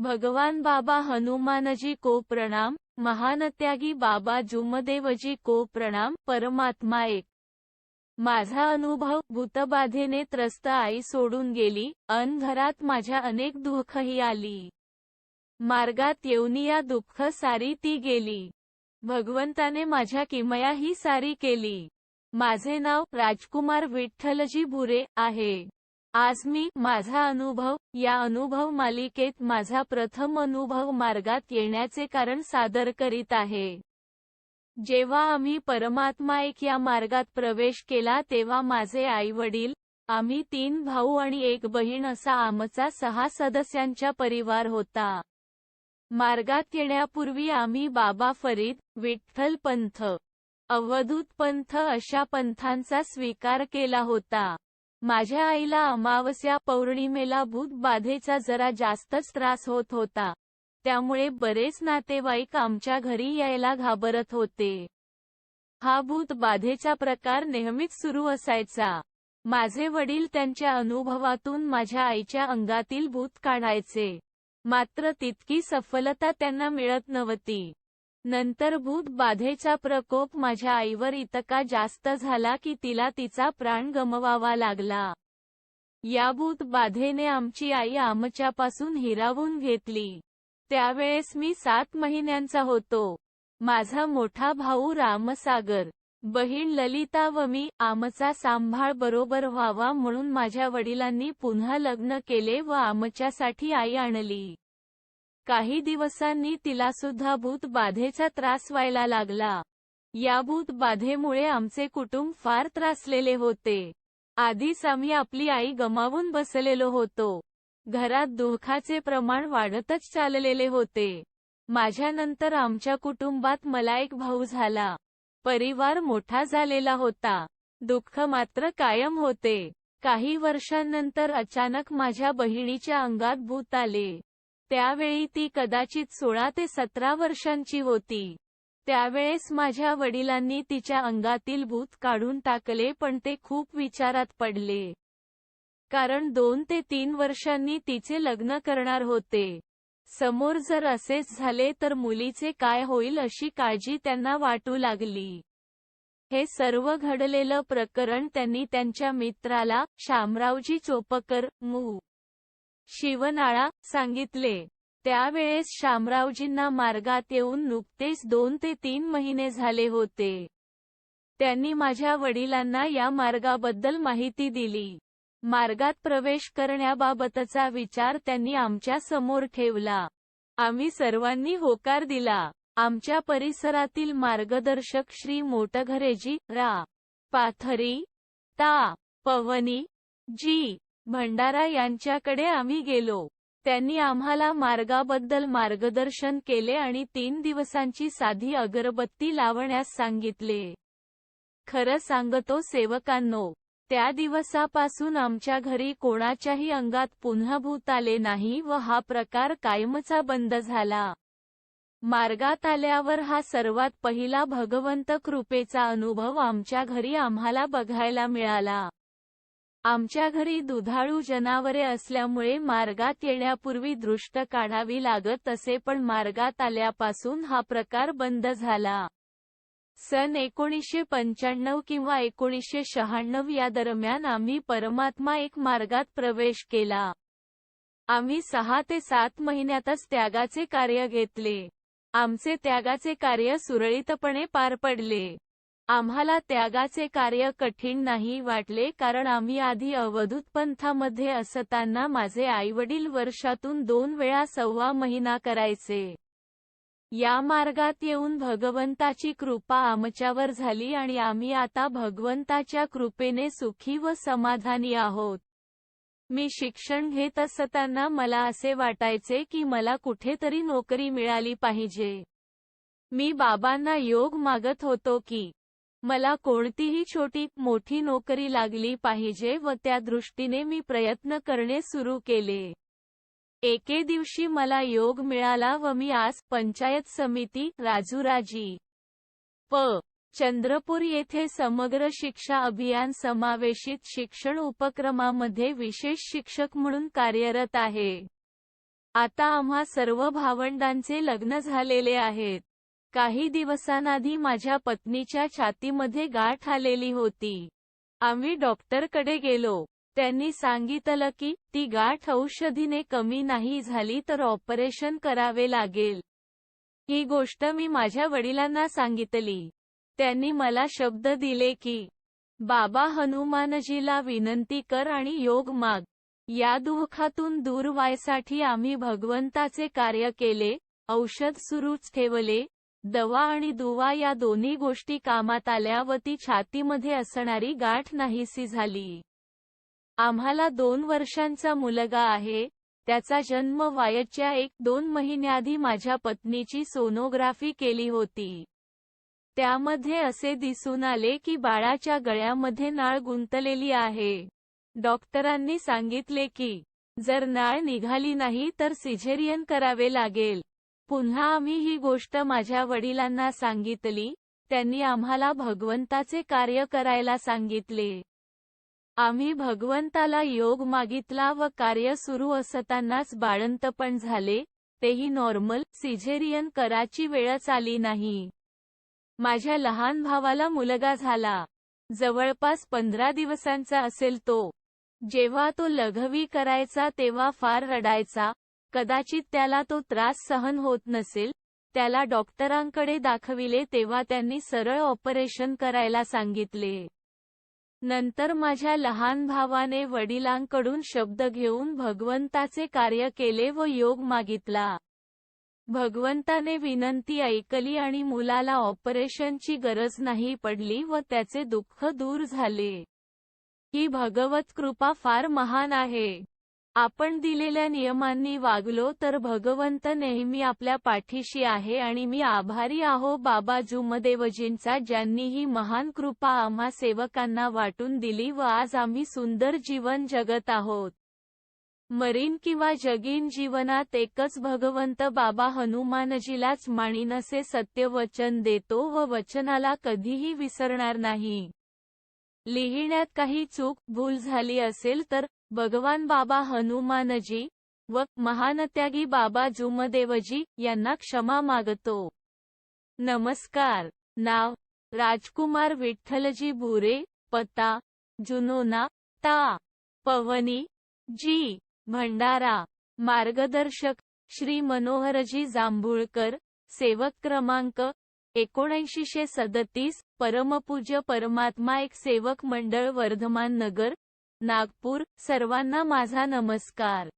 भगवान बाबा हनुमानजी को प्रणाम महानत्यागी बाबा जुमदेवजी को प्रणाम परमात्मा एक. माझा अनुभव भूतबाधेने त्रस्त आई सोडून गेली अन घरात माझ्या अनेक दुःखही आली. मार्गात येऊन या दुःख सारी ती गेली. भगवंताने माझ्या किमया ही सारी केली. माझे नाव राजकुमार विठ्ठलजी भुरे आहे. आज मी माझा अनुभव या अनुभव मालिकेत माझा प्रथम अनुभव मार्गात येण्याचे कारण सादर करीत आहे. जेव्हा आम्ही परमात्मा एक या मार्गात प्रवेश केला तेव्हा माझे आई वडील आम्ही तीन भाऊ आणि एक बहीण असा आमचा सहा सदस्यांचा परिवार होता. मार्गात येण्यापूर्वी आम्ही बाबा फरीद विठ्ठल पंथ अवधूत पंथ अशा पंथांचा स्वीकार केला होता. माझ्या आईला अमावस्या पौर्णिमेला भूत बाधेचा जरा जास्तच त्रास होत होता. त्यामुळे बरेच नातेवाईक आमच्या घरी यायला घाबरत होते. हा भूत बाधेचा प्रकार नेहमीच सुरू असायचा. माझे वडील त्यांच्या अनुभवातून माझ्या आईच्या अंगातील भूत काढायचे. मात्र तितकी सफलता त्यांना मिळत नव्हती. नंतर भूत बाधेचा प्रकोप माझ्या आईवर इतका जास्त झाला की तिला तिचा प्राण गमवावा लागला. या भूत बाधेने आमची आई आमच्यापासून हिरावून घेतली. त्यावेळेस मी सात महिन्यांचा होतो. माझा मोठा भाऊ रामसागर बहीण ललिता व मी आमचा सांभाळ बरोबर व्हावा म्हणून माझ्या वडिलांनी पुन्हा लग्न केले व आमच्यासाठी आई आणली. काही दिवसांनी तिला सुद्धा भूत बाधेचा त्रास व्हायला लागला. या भूत बाधेमुळे आमचे कुटुंब फार त्रासलेले होते. आधीच आम्ही आपली आई गमावून बसलेलो होतो. घरात दुःखाचे प्रमाण वाढतच चाललेले होते. माझ्यानंतर आमच्या कुटुंबात मला एक भाऊ झाला. परिवार मोठा झालेला होता. दुःख मात्र कायम होते. काही वर्षांनंतर अचानक माझ्या बहिणीच्या अंगात भूत आले. त्यावेळी ती कदाचित सोळा ते सतरा वर्षांची होती. त्यावेळेस माझ्या वडिलांनी तिच्या अंगातील भूत काढून टाकले पण ते खूप विचारात पडले. कारण दोन ते तीन वर्षांनी तिचे लग्न करणार होते. समोर जर असेच झाले तर मुलीचे काय होईल अशी काळजी त्यांना वाटू लागली. हे सर्व घडलेलं प्रकरण त्यांनी त्यांच्या मित्राला शामरावजी चोपकर मू. शिवनाळा सांगितले. त्यावेळेस शामरावजींना मार्गात येऊन नुकतेच दोन ते तीन महिने झाले होते. त्यांनी माझ्या वडिलांना या मार्गाबद्दल माहिती दिली. मार्गात प्रवेश करण्याबाबतचा विचार त्यांनी आमच्यासमोर ठेवला. आम्ही सर्वांनी होकार दिला. आमच्या परिसरातील मार्गदर्शक श्री मोटघरेजी रा. पाथरी ता. पवनी जी. भंडारा यांच्याकडे आम्ही गेलो. त्यांनी आम्हाला मार्गाबद्दल मार्गदर्शन केले आणि तीन दिवसांची साधी अगरबत्ती लावण्यास सांगितले. खरं सांगतो सेवकांनो त्या दिवसापासून आमच्या घरी कोणाच्याही अंगात पुन्हा भूत आले नाही व हा प्रकार कायमचा बंद झाला. मार्गात आल्यावर हा सर्वात पहिला भगवंत कृपेचा अनुभव आमच्या घरी आम्हाला बघायला मिळाला. आमच्या घरी दुधाळू जनावरे असल्यामुळे मार्गात येण्यापूर्वी दृष्ट काढावी लागत असे पण मार्गात आल्यापासून हा प्रकार बंद झाला. सन एकोणीसशे पंच्याण्णव किंवा एकोणीसशे शहाण्णव या दरम्यान आम्ही परमात्मा एक मार्गात प्रवेश केला. आम्ही सहा ते सात महिन्यातच त्यागाचे कार्य घेतले. आमचे त्यागाचे कार्य सुरळीतपणे पार पडले. आम्हाला त्यागाचे कार्य कठीण नाही वाटले कारण आम्ही आधी अवधूत पंथामध्ये असताना माझे आईवडील वर्षातून दोन वेळा सव्वा महिना करायचे. या मार्गात येऊन भगवंताची कृपा आमच्यावर झाली आणि आम्ही आता भगवंताच्या कृपेने सुखी व समाधानी आहोत. मी शिक्षण घेत असताना मला असे वाटायचे की मला कुठेतरी नोकरी मिळाली पाहिजे. मी बाबांना योग मागत होतो की मला कोणतीही छोटी मोठी नोकरी लागली पाहिजे व त्या दृष्टीने मी प्रयत्न करणे सुरू केले. एके दिवशी मला योग मिळाला व मी आज पंचायत समिती राजूराजी. प. चंद्रपूर येथे समग्र शिक्षा अभियान समावेशित शिक्षण उपक्रमामध्ये विशेष शिक्षक म्हणून कार्यरत आहे. आता आम्हा सर्व भावंडांचे लग्न झालेले आहेत. काही दिवसांआधी माझ्या पत्नीच्या छातीमध्ये गाठ आलेली होती. आम्ही डॉक्टरकडे गेलो. त्यांनी सांगितलं की ती गाठ औषधीने कमी नाही झाली तर ऑपरेशन करावे लागेल. ही गोष्ट मी माझ्या वडिलांना सांगितली. त्यांनी मला शब्द दिले की बाबा हनुमानजीला विनंती कर आणि योग माग. या दुःखातून दूर व्हायसाठी आम्ही भगवंताचे कार्य केले औषध सुरूच ठेवले दवा आणि दुवा या दोन्ही गोष्टी कामात आल्या व ती छातीमध्ये असणारी गाठ नाहीसी झाली. आम्हाला दोन वर्षांचा मुलगा आहे त्याचा जन्म वायच्या एक दोन महिन्याआधी माझ्या पत्नीची सोनोग्राफी केली होती. त्यामध्ये असे दिसून आले की बाळाच्या गळ्यामध्ये नाळ गुंतलेली आहे. डॉक्टरांनी सांगितले की जर नाळ निघाली नाही तर सिझेरियन करावे लागेल. पुन्हा आम्ही ही गोष्ट माझ्या वडिलांना सांगितली. त्यांनी आम्हाला भगवंताचे कार्य करायला सांगितले. आम्ही भगवंताला योग मागितला व कार्य सुरू असतानाच बाळंतपण झाले. तेही नॉर्मल सिझेरियन कराची वेळच आली नाही. माझ्या लहान भावाला मुलगा झाला. जवळपास पंधरा दिवसांचा असेल तो. जेव्हा तो लघवी करायचा तेव्हा फार रडायचा. कदाचित त्याला तो त्रास सहन होत नसेल त्याला डॉक्टरांकडे दाखविले तेव्हा त्यांनी सरळ ऑपरेशन करायला सांगितले. नंतर माझ्या लहान भावाने वडिलांकडून शब्द घेऊन भगवंताचे कार्य केले व योग मागितला. भगवंताने विनंती ऐकली आणि मुलाला ऑपरेशनची गरज नाही पडली व त्याचे दुःख दूर झाले. ही भगवत कृपा फार महान आहे. आपण दिलेल्या नियमांनी वागलो तर भगवंत नेहमी आपल्या पाठीशी आहे आणि मी आभारी आहो बाबा जुमदेवजींचा ज्यांनी ही महान कृपा आम्हा सेवकांना वाटून दिली व आज आम्ही सुंदर जीवन जगत आहोत. मरीन किंवा जगीन जीवनात एकच भगवंत बाबा हनुमानजीलाच माणीनसे सत्य वचन देतो व वचनाला कधीही विसरणार नाही. लिहिण्यात काही चूक भूल झाली असेल तर भगवान बाबा हनुमानजी व महानत्यागी बाबा जुमदेवजी यांना क्षमा मागतो. नमस्कार. नाव राजकुमार विठ्ठलजी भुरे पत्ता जुनोना ता पवनी जी भंडारा मार्गदर्शक श्री मनोहरजी जांभुळकर सेवक क्रमांक एकोणऐंशीशे सदतीस परमपूज्य परमात्मा एक सेवक मंडळ वर्धमान नगर नागपूर सर्वांना माझा नमस्कार.